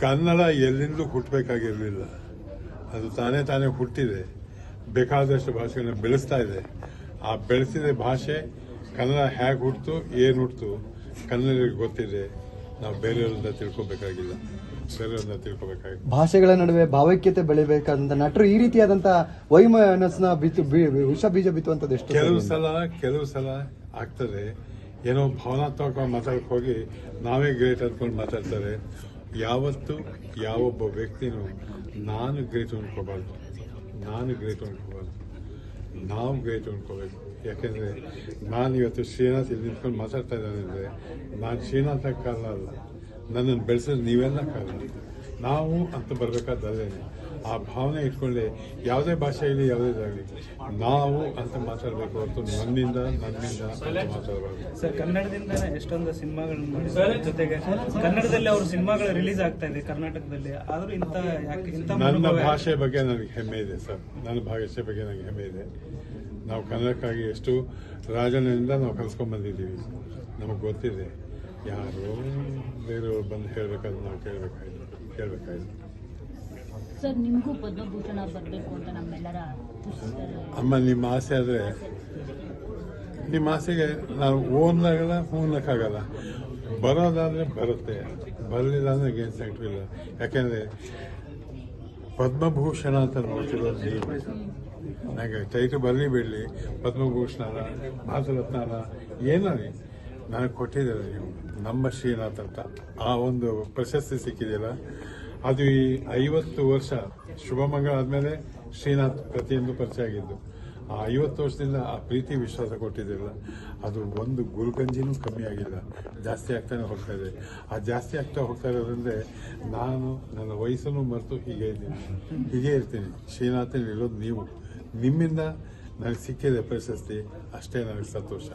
ಕನ್ನಡ ಎಲ್ಲಿಂದಲೂ ಹುಟ್ಟಬೇಕಾಗಿರಲಿಲ್ಲ. ಅದು ತಾನೇ ತಾನೇ ಹುಟ್ಟಿದೆ. ಬೇಕಾದಷ್ಟು ಭಾಷೆಗಳನ್ನ ಬೆಳೆಸ್ತಾ ಇದೆ. ಆ ಬೆಳೆಸಿದ ಭಾಷೆ ಕನ್ನಡ ಹೇಗೆ ಹುಟ್ಟಿತು ಏನು ಹುಟ್ಟಿತು ಕನ್ನಡಿಗೆ ಗೊತ್ತಿದೆ. ನಾವು ಬೇರೆಯವರಿಂದ ತಿಳ್ಕೊಬೇಕಾಗಿಲ್ಲ. ಬೇರೆಯವರಿಂದ ತಿಳ್ಕೊಬೇಕಾಗಿಲ್ಲ. ಭಾಷೆಗಳ ನಡುವೆ ಭಾವೈಕ್ಯತೆ ಬೆಳಿಬೇಕಾದಂಥ ನಟರು ಈ ರೀತಿಯಾದಂತ ವೈಮನಸ್ನ ಬಿತ್ತು ವಿಷ ಬೀಜ ಬಿತ್ತುವಂಥದ್ದು ಎಷ್ಟು ಕೆಲವು ಸಲ ಕೆಲವು ಸಲ ಆಗ್ತದೆ. ಏನೋ ಭಾವನಾತ್ಮಕ ಮಾತಾಡಕ್ಕೆ ಹೋಗಿ ನಾವೇ ಗ್ರೇಟ್ ಅಂದ್ಕೊಂಡು ಮಾತಾಡ್ತಾರೆ. ಯಾವತ್ತು ಯಾವೊಬ್ಬ ವ್ಯಕ್ತಿನೂ ನಾನು ಗ್ರೇಟ್ ಅನ್ಕೋಬಾರ್ದು. ನಾನು ಗ್ರೇಟ್ ಅನ್ಕೋಬಾರ್ದು. ನಾವು ಗ್ರೇಟ್ ಅನ್ಕೋಬೇಕು. ಯಾಕೆಂದರೆ ನಾನು ಇವತ್ತು ಶ್ರೀನಾಥ್ ಇಲ್ಲಿ ನಿಂತ್ಕೊಂಡು ಮಾತಾಡ್ತಾ ಇದ್ದಾನೆ ಅಂದ್ರೆ ನಾನು ಶ್ರೀನಾಥ ಕಾರಣ ಅಲ್ಲ. ನನ್ನನ್ನು ಬೆಳೆಸೋದು ನೀವೆಲ್ಲ ಕಾರಣ. ನಾವು ಅಂತ ಬರಬೇಕಾದಲ್ಲೇನೆ ಆ ಭಾವನೆ ಇಟ್ಕೊಂಡೆ ಯಾವುದೇ ಭಾಷೆಯಲ್ಲಿ ಯಾವುದೇದಾಗಲಿ ನಾವು ಅಂತ ಮಾತಾಡಬೇಕು ಹೊರತು ನನ್ನಿಂದ ನನ್ನಿಂದ ಅಂತ ಮಾತಾಡಬಾರ್ದು. ಸರ್ ಕನ್ನಡದಿಂದ ಎಷ್ಟೊಂದು ಸಿನಿಮಾಗಳು ಮಾಡಿದ್ದಾರೆ. ಜೊತೆಗೆ ಕನ್ನಡದಲ್ಲಿ ಅವ್ರ ಸಿನಿಮಾಗಳು ರಿಲೀಸ್ ಆಗ್ತಾ ಇದೆ ಕರ್ನಾಟಕದಲ್ಲಿ. ಆದರೂ ಇಂತ ಯಾಕೆ ನನ್ನ ಭಾಷೆ ಬಗ್ಗೆ ನನಗೆ ಹೆಮ್ಮೆ ಇದೆ ಸರ್. ನನ್ನ ಭಾಷೆ ಬಗ್ಗೆ ನನಗೆ ಹೆಮ್ಮೆ ಇದೆ. ನಾವು ಕನ್ನಡಕ್ಕಾಗಿ ಎಷ್ಟು ರಾಜನಿಂದ ನಾವು ಕಲ್ಸ್ಕೊಂಡ್ ಬಂದಿದ್ದೀವಿ. ನಮಗೆ ಗೊತ್ತಿದೆ. ಯಾರೋ ಬೇರೆಯವ್ರು ಬಂದು ಹೇಳ್ಬೇಕಾದ್ರೆ ನಾವು ಕೇಳಬೇಕಾಗಿಲ್ಲ ಕೇಳಬೇಕಾಗಿಲ್ಲ ಸರ್ ಅಮ್ಮ, ನಿಮ್ಮ ಆಸೆ ಆದರೆ ನಿಮ್ಮ ಆಸೆಗೆ ನಾವು ಓದ್ಲಾಗಲ್ಲ ಹೋಗ್ಲಕ್ಕಾಗಲ್ಲ ಬರೋದಾದರೆ ಬರುತ್ತೆ. ಬರಲಿಲ್ಲ ಅಂದ್ರೆ ಏನು ಸಂಕಟ ಇಲ್ಲ. ಯಾಕೆಂದ್ರೆ ಪದ್ಮಭೂಷಣ ಅಂತ ನೋಡ್ತಿರೋದು ನೀವು. ನನಗೆ ಚೈತ್ರ ಬರಲಿ ಬಿಡಲಿ. ಪದ್ಮಭೂಷಣ ಭಾರತರತ್ನ ಏನಾಗಲಿ ನನಗೆ ಕೊಟ್ಟಿದ್ದಾರೆ ನೀವು. ನಮ್ಮ ಶ್ರೀನಾಥ್ ಅಂತ. ಆ ಒಂದು ಪ್ರಶಸ್ತಿ ಸಿಕ್ಕಿದೆಯಲ್ಲ? ಅದು ಈ ಐವತ್ತು ವರ್ಷ ಶುಭಮಂಗಳ ಆದಮೇಲೆ ಶ್ರೀನಾಥ್ ಪ್ರತಿಯೊಂದು ಪರಿಚಯ ಆಗಿದ್ದು, ಆ ಐವತ್ತು ವರ್ಷದಿಂದ ಆ ಪ್ರೀತಿ ವಿಶ್ವಾಸ ಕೊಟ್ಟಿದ್ದಿಲ್ಲ. ಅದು ಒಂದು ಗುರುಗಂಜಿನೂ ಕಮ್ಮಿ ಆಗಿಲ್ಲ. ಜಾಸ್ತಿ ಆಗ್ತಾನೆ ಹೋಗ್ತಾ ಇದೆ. ಆ ಜಾಸ್ತಿ ಆಗ್ತಾ ಹೋಗ್ತಾ ಇರೋದ್ರಿಂದ ನಾನು ನನ್ನ ವಯಸ್ಸನ್ನು ಮರೆತು ಹೀಗೆ ಇದ್ದೀನಿ. ಹೀಗೆ ಇರ್ತೀನಿ. ಶ್ರೀನಾಥನ್ ಇರೋದು ನೀವು. ನಿಮ್ಮಿಂದ ನನಗೆ ಸಿಕ್ಕಿದೆ ಪ್ರಶಸ್ತಿ. ಅಷ್ಟೇ ನನಗೆ ಸಂತೋಷ.